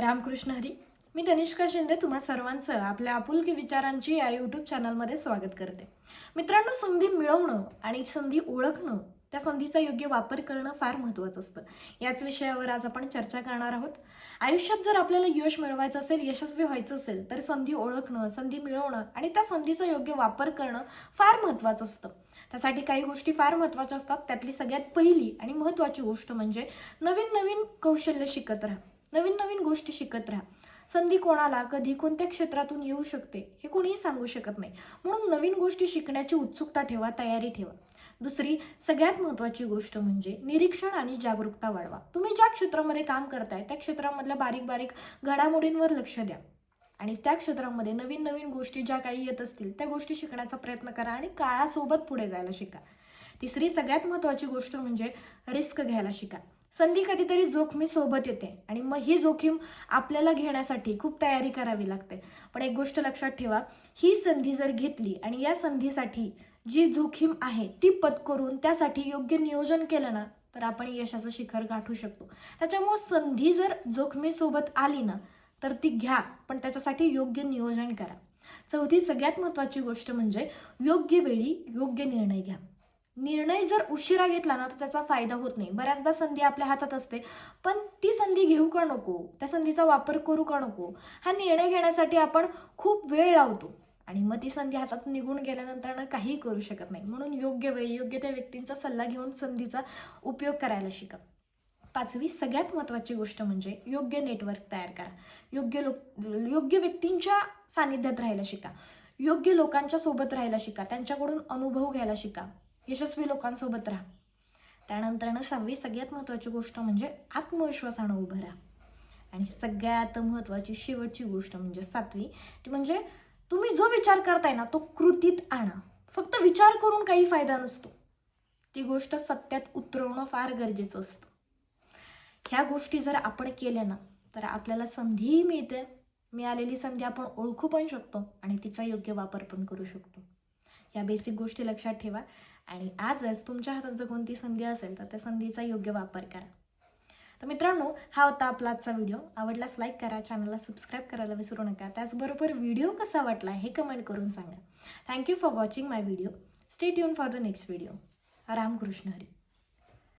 रामकृष्ण हरी मी तनिष्का शिंदे तुम्हा सर्वांचं आपल्या आपुलकी विचारांची या यूट्यूब चॅनलमध्ये स्वागत करते. मित्रांनो संधी मिळवणं आणि संधी ओळखणं त्या संधीचा योग्य वापर करणं फार महत्त्वाचं असतं. याच विषयावर आज आपण चर्चा करणार आहोत. आयुष्यात जर आपल्याला यश मिळवायचं असेल यशस्वी व्हायचं असेल तर संधी ओळखणं संधी मिळवणं आणि त्या संधीचा योग्य वापर करणं फार महत्त्वाचं असतं. त्यासाठी काही गोष्टी फार महत्त्वाच्या असतात. त्यातली सगळ्यात पहिली आणि महत्त्वाची गोष्ट म्हणजे नवीन नवीन कौशल्य शिकत राहा. नवीन नवीन गोष्टी शिकत राहा. संधी कोणाला कधी कोणत्या क्षेत्रातून येऊ शकते हे कोणीही सांगू शकत नाही. म्हणून नवीन गोष्टी शिकण्याची उत्सुकता ठेवा तयारी ठेवा. दुसरी सगळ्यात महत्त्वाची गोष्ट म्हणजे निरीक्षण आणि जागरूकता वाढवा. तुम्ही ज्या क्षेत्रामध्ये काम करताय त्या क्षेत्रामधल्या बारीक बारीक घडामोडींवर लक्ष द्या. आणि त्या क्षेत्रामध्ये नवीन नवीन गोष्टी ज्या काही येत असतील त्या गोष्टी शिकण्याचा प्रयत्न करा आणि काळासोबत पुढे जायला शिका. तिसरी सगळ्यात महत्त्वाची गोष्ट म्हणजे रिस्क घ्यायला शिका. संधी कधीतरी जोखमी सोबत येते. आणि मग ही जोखीम आपल्याला घेण्यासाठी खूप तयारी करावी लागते. पण एक गोष्ट लक्षात ठेवा ही संधी जर घेतली आणि या संधीसाठी जी जोखीम आहे ती पत्करून त्यासाठी योग्य नियोजन केलं ना तर आपण यशाचं शिखर गाठू शकतो. त्याच्यामुळं संधी जर जोखमीसोबत आली ना तर ती घ्या पण त्याच्यासाठी योग्य नियोजन करा. चौथी सगळ्यात महत्त्वाची गोष्ट म्हणजे योग्य वेळी योग्य निर्णय घ्या. निर्णय जर उशिरा घेतला ना तर त्याचा फायदा होत नाही. बऱ्याचदा संधी आपल्या हातात असते. पण ती संधी घेऊ का नको? त्या संधीचा वापर करू का नको? हा निर्णय घेण्यासाठी आपण खूप वेळ लावतो. आणि मग ती संधी हातात निघून गेल्यानंतर काही करू शकत नाही. म्हणून योग्य वेळी योग्य त्या व्यक्तींचा सल्ला घेऊन संधीचा उपयोग करायला शिका. पाचवी सगळ्यात महत्त्वाची गोष्ट म्हणजे योग्य नेटवर्क तयार करा. योग्य लोक योग्य व्यक्तींच्या सानिध्यात राहायला शिका. योग्य लोकांच्या सोबत राहायला शिका. त्यांच्याकडून अनुभव घ्यायला शिका. यशस्वी लोकांसोबत राहा. त्यानंतरनं सहावी सगळ्यात महत्त्वाची गोष्ट म्हणजे आत्मविश्वासानं उभं राहा. आणि सगळ्यात महत्त्वाची शेवटची गोष्ट म्हणजे सातवी ती म्हणजे तुम्ही जो विचार करताय ना तो कृतीत आणा. फक्त विचार करून काही फायदा नसतो. ती गोष्ट सत्यात उतरवणं फार गरजेचं असतं. ह्या गोष्टी जर आपण केल्या ना तर आपल्याला संधीही मिळते. मिळालेली संधी आपण ओळखू पण शकतो आणि तिचा योग्य वापर पण करू शकतो. या बेसिक गोष्टी लक्षात ठेवा. आणि आजच तुमच्या हातात जर कोणती संधी असेल तर त्या संधीचा योग्य वापर करा. तर मित्रांनो हा होता आपला आजचा व्हिडिओ आवडल्यास लाईक करा चॅनलला सबस्क्राईब करायला विसरू नका. त्याचबरोबर व्हिडिओ कसा वाटला हे कमेंट करून सांगा. Thank you for watching my video stay tune for the next video Ramkrishna Hari.